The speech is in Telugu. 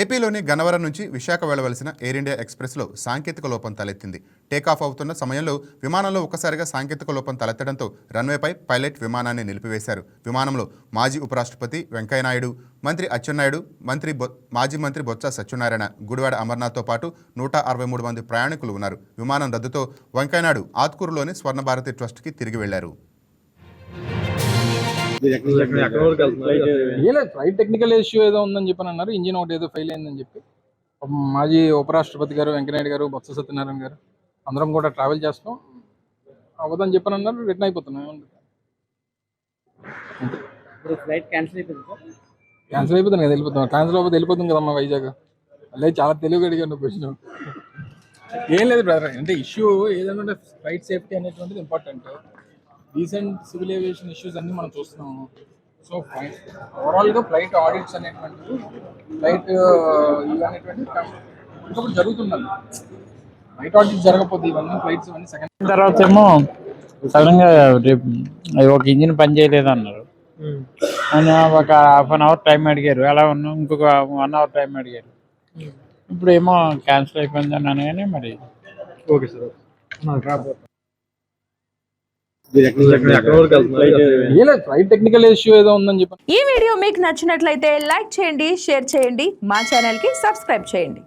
ఏపీలోని గన్నవరం నుంచి విశాఖ వెళ్ళవలసిన ఎయిర్ ఇండియా ఎక్స్ప్రెస్లో సాంకేతిక లోపం తలెత్తింది. టేకాఫ్ అవుతున్న సమయంలో విమానంలో ఒక్కసారిగా సాంకేతిక లోపం తలెత్తడంతో రన్వేపై పైలట్ విమానాన్ని నిలిపివేశారు. విమానంలో మాజీ ఉపరాష్ట్రపతి వెంకయ్యనాయుడు మంత్రి అచ్చెన్నాయుడు మంత్రి బొ మాజీ మంత్రి బొత్స సత్యనారాయణ గుడివాడ అమర్నాథ్తో పాటు నూట అరవై మూడు మంది ప్రయాణికులు ఉన్నారు. విమానం రద్దుతో వెంకయ్యనాయుడు ఆత్కూరులోని స్వర్ణభారతి ట్రస్ట్కి తిరిగి వెళ్ళారు ఫ్లైట్ టెక్నికల్ ఇష్యూ ఏదో ఉందని చెప్పని అన్నారు. ఇంజిన్ ఒకటి ఏదో ఫెయిల్ అయిందని చెప్పి. పాపం మాజీ ఉపరాష్ట్రపతి గారు వెంకయ్యనాయుడు గారు బొత్స సత్యనారాయణ గారు అందరం కూడా ట్రావెల్ చేస్తాం. అవ్వదని చెప్పని అన్నారు రిటర్న్ అయిపోతున్నాం ఫ్లైట్ క్యాన్సిల్ అయిపోయింది సార్? క్యాన్సిల్ అయిపోతుంది కదా వెళ్ళిపోతాం. క్యాన్సిల్ అయిపోతే వెళ్ళిపోతుంది కదమ్మా వైజాగ్. అదే చాలా తెలివిగా అడిగాను క్వశ్చన్ ఏం లేదు బ్రదర్ అంటే ఇష్యూ ఏదైనా ఫ్లైట్ సేఫ్టీ అనేటువంటిది important recent civil aviation issues అన్ని మనం చూస్తున్నాము సో ఓవరాల్గా ఫ్లైట్ ఆడిట్స్ అనేటువంటివి ఫ్లైట్ ఇవి అనేటువంటివి ఇంకొకటి జరుగుతుందండి ఫ్లైట్ ఆడిట్ జరగకపోతే ఇవన్నీ ఫ్లైట్స్ ఇవన్నీ సెకండ్ తర్వాత ఏమో సడన్గా రేపు అది ఒక ఇంజిన్ పని చేయలేదు అన్నారు. అని ఒక హాఫ్ అన్ అవర్ టైం అడిగారు. అలా ఉన్నాం ఇంకొక వన్ అవర్ టైం అడిగారు. ఇప్పుడు ఏమో క్యాన్సిల్ అయిపోయింది అన్నాను కానీ మరి ఓకే సార్ ఎక్కడ వరకు వెళ్తున్నారు ఏ లేదు ఫ్లైట్ టెక్నికల్ ఇష్యూ ఏదో ఉందని చెప్పి. ఈ వీడియో మీకు నచ్చినట్లయితే లైక్ చేయండి షేర్ చేయండి మా ఛానల్కి సబ్స్క్రైబ్ చేయండి.